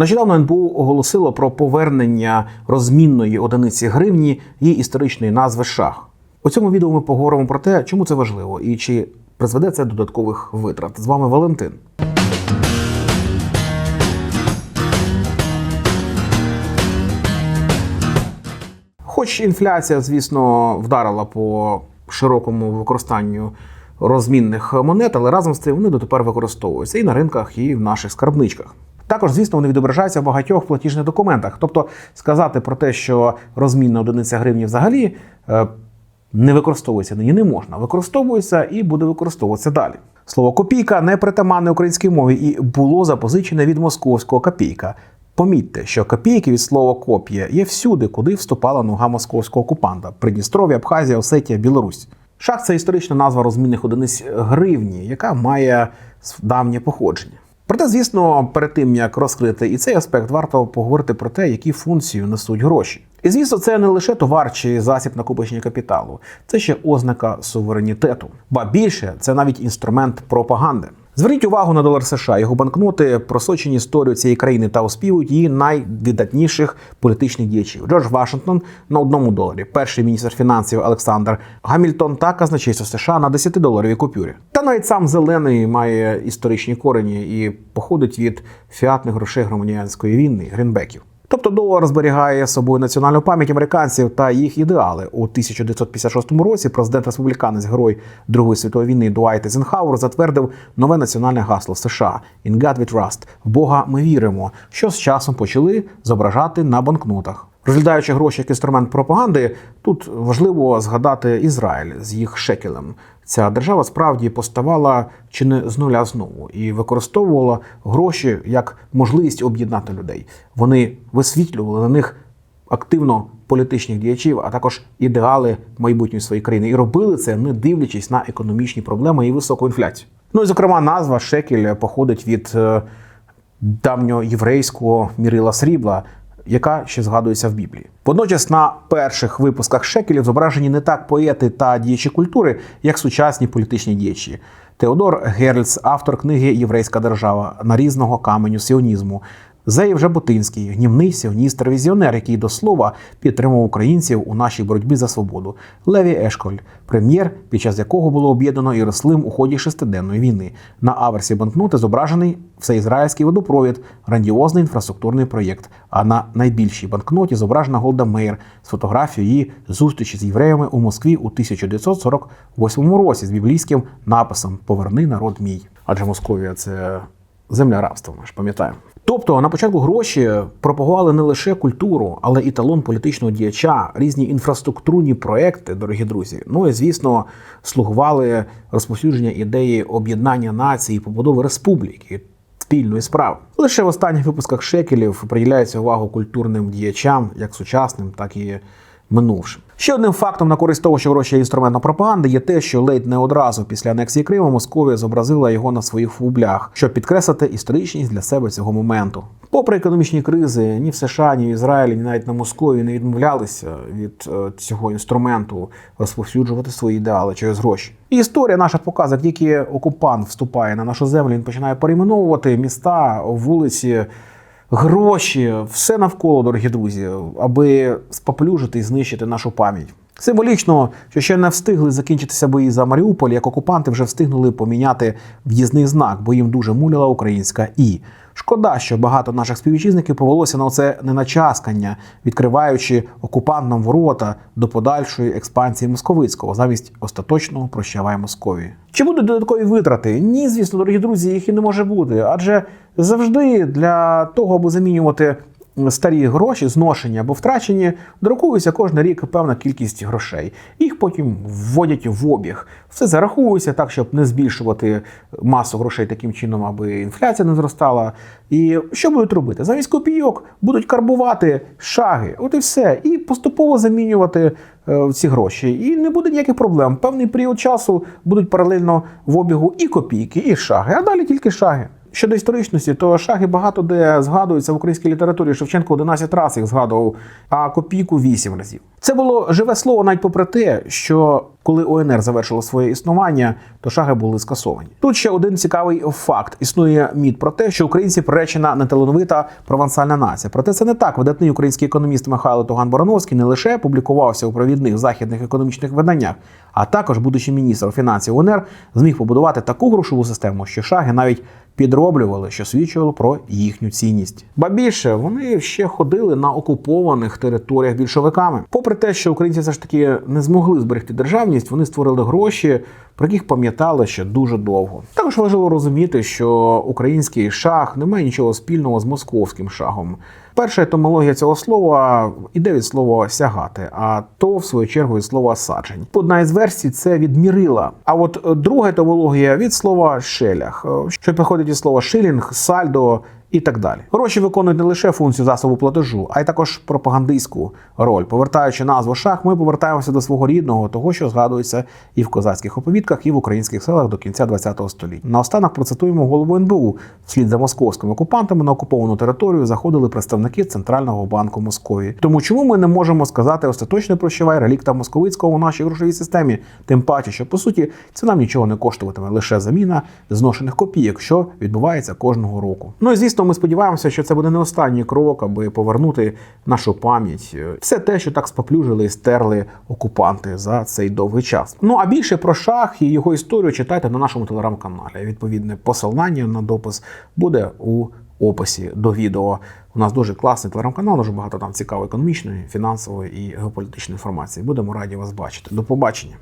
Нещодавно НБУ оголосило про повернення розмінної одиниці гривні її історичної назви шах. У цьому відео ми поговоримо про те, чому це важливо і чи призведе це до додаткових витрат. З вами Валентин. Хоч інфляція, звісно, вдарила по широкому використанню розмінних монет, але разом з цим вони дотепер використовуються і на ринках, і в наших скарбничках. Також, звісно, вони відображаються в багатьох платіжних документах. Тобто сказати про те, що розмінна одиниця гривні взагалі е, не використовується нині не можна. Використовується і буде використовуватися далі. Слово копійка не притаманне українській мові і було запозичене від московського копійка. Помітьте, що копійки від слова копія є всюди, куди вступала нога московського окупанта: Придністров'я, Абхазія, Осетія, Білорусь. Шах це історична назва розмінних одиниць гривні, яка має давнє походження. Проте, звісно, перед тим як розкрити і цей аспект, варто поговорити про те, які функції несуть гроші. І звісно, це не лише товар чи засіб накопичення капіталу, це ще ознака суверенітету. Ба більше це навіть інструмент пропаганди. Зверніть увагу на долар США. Його банкноти просочені історію цієї країни та оспівують її найвидатніших політичних діячів. Джордж Вашингтон на одному доларі, перший міністр фінансів Олександр Гамільтон та казначейство США на 10 доларовій купюрі. Та навіть сам зелений має історичні корені і походить від фіатних грошей громадянської війни грінбеків. Тобто долар зберігає собою національну пам'ять американців та їх ідеали. У 1956 році президент республіканець, герой Другої світової війни Дуайт Ейзенхауер затвердив нове національне гасло США «In God we trust» – в Бога ми віримо, що з часом почали зображати на банкнотах. Розглядаючи гроші як інструмент пропаганди, тут важливо згадати Ізраїль з їх шекелем. Ця держава справді поставала чи не з нуля знову і використовувала гроші як можливість об'єднати людей. Вони висвітлювали на них активно політичних діячів, а також ідеали майбутньої своєї країни, і робили це не дивлячись на економічні проблеми і високу інфляцію. Ну і зокрема, назва шекель походить від е, давньоєврейського мірила срібла яка ще згадується в Біблії. Водночас на перших випусках шекелів зображені не так поети та діячі культури, як сучасні політичні діячі. Теодор Герльц, автор книги Єврейська держава на різного каменю сіонізму. Зеїв Жаботинський, гнівний сіоніст ревізіонер, який до слова підтримував українців у нашій боротьбі за свободу. Леві Ешколь, прем'єр, під час якого було об'єднано Єрусалим у ході шестиденної війни. На аверсі банкноти зображений всеізраїльський водопровід, грандіозний інфраструктурний проєкт. А на найбільшій банкноті зображена Голда Мейер з фотографією її зустрічі з євреями у Москві у 1948 році з біблійським написом Поверни народ мій. Адже Московія це земля рабства. Ми ж пам'ятаємо. Тобто на початку гроші пропагували не лише культуру, але і талон політичного діяча, різні інфраструктурні проекти, дорогі друзі. Ну і звісно, слугували розповсюдження ідеї об'єднання нації, побудови республіки. Спільної справи лише в останніх випусках шекелів приділяється увагу культурним діячам, як сучасним, так і минувшим. Ще одним фактом на користь того, що гроші є інструментом пропаганди, є те, що ледь не одразу після анексії Криму Московія зобразила його на своїх фублях, щоб підкреслити історичність для себе цього моменту. Попри економічні кризи, ні в США, ні в Ізраїлі, ні навіть на Московії не відмовлялися від е, цього інструменту розповсюджувати свої ідеали через гроші. І історія наша показує, як тільки окупант вступає на нашу землю, він починає перейменовувати міста, вулиці гроші, все навколо, дорогі друзі, аби споплюжити і знищити нашу пам'ять. Символічно, що ще не встигли закінчитися бої за Маріуполь, як окупанти вже встигнули поміняти в'їзний знак, бо їм дуже муляла українська і. Шкода, що багато наших співвітчизників повелося на це неначаскання, відкриваючи окупантам ворота до подальшої експансії московицького замість остаточного прощавай Московії. Чи будуть додаткові витрати? Ні, звісно, дорогі друзі, їх і не може бути, адже завжди для того, аби замінювати старі гроші, зношені або втрачені, друкується кожен рік певна кількість грошей. Їх потім вводять в обіг. Все зарахується так, щоб не збільшувати масу грошей таким чином, аби інфляція не зростала. І що будуть робити? Замість копійок будуть карбувати шаги, от і все, і поступово замінювати е, ці гроші. І не буде ніяких проблем. Певний період часу будуть паралельно в обігу і копійки, і шаги, а далі тільки шаги. Щодо історичності, то шаги багато де згадуються в українській літературі. Шевченко 11 разів їх згадував, а копійку 8 разів. Це було живе слово навіть попри те, що коли УНР завершило своє існування, то шаги були скасовані. Тут ще один цікавий факт: існує міт про те, що українці приречена неталановита провансальна нація. Проте це не так. Видатний український економіст Михайло Туган Барановський не лише публікувався у провідних західних економічних виданнях, а також, будучи міністром фінансів УНР, зміг побудувати таку грошову систему, що шаги навіть підроблювали, що свідчило про їхню цінність. Ба більше вони ще ходили на окупованих територіях більшовиками. Попри те, що українці все ж таки не змогли зберегти державність, вони створили гроші, про яких пам'ятали ще дуже довго. Також важливо розуміти, що український шах не має нічого спільного з московським шахом. Перша етимологія цього слова іде від слова сягати, а то, в свою чергу, від слова саджень. Одна із версій це від мірила. А от друга етимологія від слова шелях, що походить від слова шилінг, сальдо і так далі. Гроші виконують не лише функцію засобу платежу, а й також пропагандистську роль. Повертаючи назву шах, ми повертаємося до свого рідного, того, що згадується і в козацьких оповідках, і в українських селах до кінця ХХ століття. Наостанок процитуємо голову НБУ. Вслід за московськими окупантами на окуповану територію заходили представники Центрального банку Московії. Тому чому ми не можемо сказати остаточно прощавай релікта московицького у нашій грошовій системі? Тим паче, що по суті це нам нічого не коштуватиме, лише заміна зношених копійок, що відбувається кожного року. Ну і звісно, ми сподіваємося, що це буде не останній крок, аби повернути нашу пам'ять, все те, що так споплюжили і стерли окупанти за цей довгий час. Ну а більше про шах і його історію читайте на нашому телеграм-каналі. Відповідне посилання на допис буде у описі до відео. У нас дуже класний телеграм-канал, дуже багато там цікавої економічної, фінансової і геополітичної інформації. Будемо раді вас бачити. До побачення.